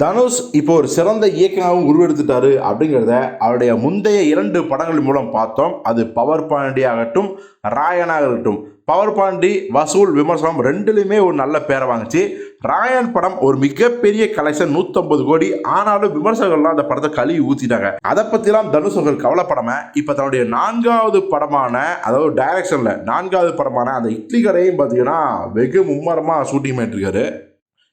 தனுஷ் இப்போ ஒரு சிறந்த இயக்கமாகவும் உருவெடுத்துட்டாரு அப்படிங்கிறத அவருடைய முந்தைய இரண்டு படங்கள் மூலம் பார்த்தோம். அது பவர் பாண்டி ஆகட்டும் ராயனாக இருக்கட்டும் பவர் பாண்டி வசூல் விமர்சனம் ரெண்டுலையுமே ஒரு நல்ல பேரை வாங்குச்சு. ராயன் படம் ஒரு மிகப்பெரிய கலெக்ஷன் நூற்றம்பது கோடி. ஆனாலும் விமர்சகர்கள்லாம் அந்த படத்தை கழுவி ஊற்றிட்டாங்க அதை பற்றிலாம் தனுஷ் அவர்கள் கவலைப்படாம இப்போ தன்னுடைய நான்காவது படமான அதாவது டைரக்ஷனில் நான்காவது படமான அந்த இட்லி கடையும் பார்த்தீங்கன்னா வெகு மும்மரமாக ஷூட்டிங் பண்ணிட்டுருக்காரு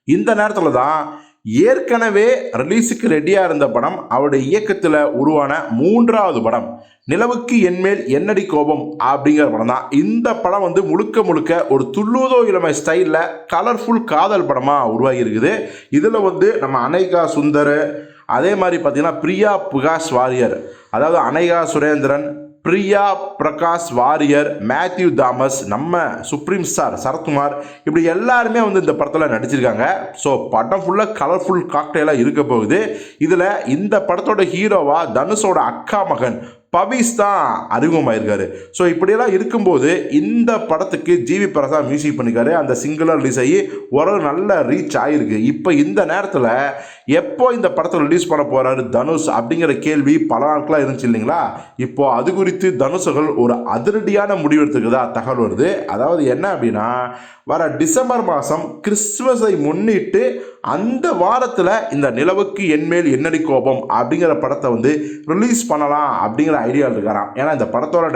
இந்த நேரத்தில் தான் ஏற்கனவே ரிலீஸுக்கு ரெடியாக இருந்த படம் அவருடைய இயக்கத்தில் உருவான மூன்றாவது படம் நிலவுக்கு என்மேல் என்னடி கோபம் அப்படிங்கிற படம் தான். இந்த படம் வந்து முழுக்க முழுக்க ஒரு துள்ளுவதோ இளமை ஸ்டைலில் கலர்ஃபுல் காதல் படமாக உருவாகி இருக்குது. இதில் வந்து நம்ம அனைகா சுந்தர் அதே மாதிரி பார்த்திங்கன்னா பிரியா புகாஷ் வாரியர் அதாவது அனைகா சுரேந்திரன் பிரியா பிரகாஷ் வாரியர் மேத்யூ தாமஸ் நம்ம சுப்ரீம் ஸ்டார் சரத்குமார் இப்படி எல்லாருமே வந்து இந்த படத்தில் நடிச்சிருக்காங்க. ஸோ படம் ஃபுல்லாக கலர்ஃபுல் காக்டெயிலாக இருக்க போகுது. இதில் இந்த படத்தோட ஹீரோவா தனுஷோட அக்கா மகன் பவிஸ் தான் அறிமுகமாயிருக்காரு. ஸோ இப்படியெல்லாம் இருக்கும்போது இந்த படத்துக்கு ஜிவி பிரசாத் மியூசிக் பண்ணிக்காரு அந்த சிங்கிளாக ரிலீஸ் ஆகி ஒரு நல்ல ரீச் ஆகிருக்கு இப்போ இந்த நேரத்தில் எப்போ இந்த படத்தை ரிலீஸ் பண்ண போகிறாரு தனுஷ் அப்படிங்கிற கேள்வி பல நாட்களாக இருந்துச்சு இல்லைங்களா? இப்போது அது குறித்து தனுஷர்கள் ஒரு அதிரடியான முடிவு எடுத்துக்கிறதா தகவல் வருது. அதாவது என்ன அப்படின்னா வர டிசம்பர் மாதம் கிறிஸ்துமஸை முன்னிட்டு அந்த வாரத்தில் இந்த நிலவுக்கு என்மேல் என்னடி கோபம் அப்படிங்கிற படத்தை வந்து ரிலீஸ் பண்ணலாம் அப்படிங்கிற ஐடியா இருக்காராம். ஏன்னா இந்த படத்தோட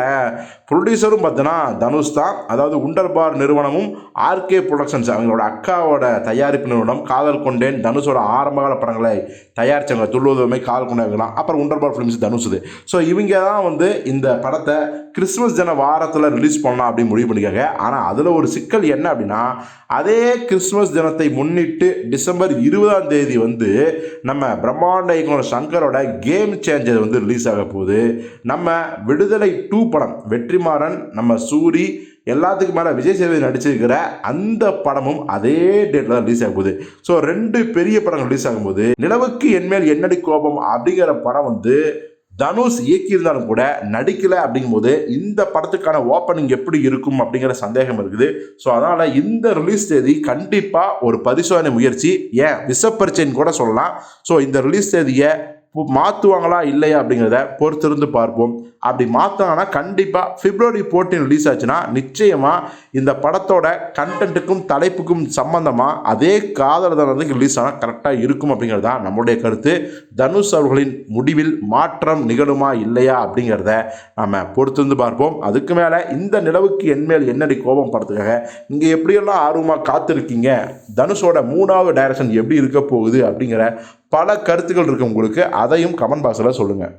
ப்ரொடியூசரும் பார்த்தோன்னா தனுஷ் தான். அதாவது உண்டர்பார் நிறுவனமும் ஆர்கே ப்ரொடக்ஷன்ஸ் அவங்களோட அக்காவோட தயாரிப்பு நிறுவனம் காதல் கொண்டேன் தனுஷோட ஆரம்பகால படங்களை தயாரித்தவங்க துள்ளுவதுமே காதல் கொண்டவங்களாம் அப்புறம் உண்டர்பார் ஃபிலிம்ஸ் தனுஷுது ஸோ இவங்க தான் வந்து இந்த படத்தை கிறிஸ்மஸ் தின வாரத்தில் ரிலீஸ் பண்ணலாம் அப்படின்னு முடிவு பண்ணிக்காங்க ஆனால் அதில் ஒரு சிக்கல் என்ன அப்படின்னு அதே கிறிஸ்மஸ் தினத்தை முன்னிட்டு டிசம்பர் இருபதாம் தேதி வந்து நம்ம பிரம்மாண்ட இயக்குனர் சங்கரோட கேம் சேஞ்சர் வந்து ரிலீஸ் ஆக போகுது. நம்ம விடுதலை டூ படம் வெற்றிமாறன் நம்ம சூரி எல்லாத்துக்கும் மேலே விஜய் சேதுபதி நடிச்சிருக்கிற அந்த படமும் அதே டேட்டில் தான் ரிலீஸ் ஆக போகுது. ஸோ ரெண்டு பெரிய படங்கள் ரிலீஸ் ஆகும்போது நிலவுக்கு என்மேல் என்னடி கோபம் அப்படிங்கிற படம் வந்து தனுஷ் இயக்கியிருந்தாலும் கூட நடிக்கலை அப்படிங்கும்போது இந்த படத்துக்கான ஓப்பனிங் எப்படி இருக்கும் அப்படிங்கிற சந்தேகம் இருக்குது. ஸோ அதனால் இந்த ரிலீஸ் தேதி கண்டிப்பாக ஒரு பரிசோதனை முயற்சி ஏன் விசப்பரிச்சைன்னு கூட சொல்லலாம். ஸோ இந்த ரிலீஸ் தேதியை மாற்றுவாங்களா இல்லையா அப்படிங்கிறத பொறுத்திருந்து பார்ப்போம். அப்படி மாற்றாங்கன்னா கண்டிப்பாக பிப்ரவரி ஃபோர்டீன் ரிலீஸ் ஆச்சுன்னா நிச்சயமாக இந்த படத்தோட கண்டென்ட்டுக்கும் தலைப்புக்கும் சம்மந்தமாக அதே காதல் தனத்துக்கு ரிலீஸ் ஆனால் கரெக்டாக இருக்கும் அப்படிங்கிறது தான் நம்மளுடைய கருத்து. தனுஷ் அவர்களின் முடிவில் மாற்றம் நிகழுமா இல்லையா அப்படிங்கிறத நம்ம பொறுத்திருந்து பார்ப்போம். அதுக்கு மேலே இந்த நிலவுக்கு என்மேல் என்னடி கோபம் படத்துக்காக நீங்கள் எப்படியெல்லாம் ஆர்வமாக காத்திருக்கீங்க? தனுஷோட மூணாவது டைரக்ஷன் எப்படி இருக்க போகுது அப்படிங்கிற பல கருத்துக்கள் இருக்குது உங்களுக்கு. அதையும் கமெண்ட் பாக்ஸில் சொல்லுங்கள்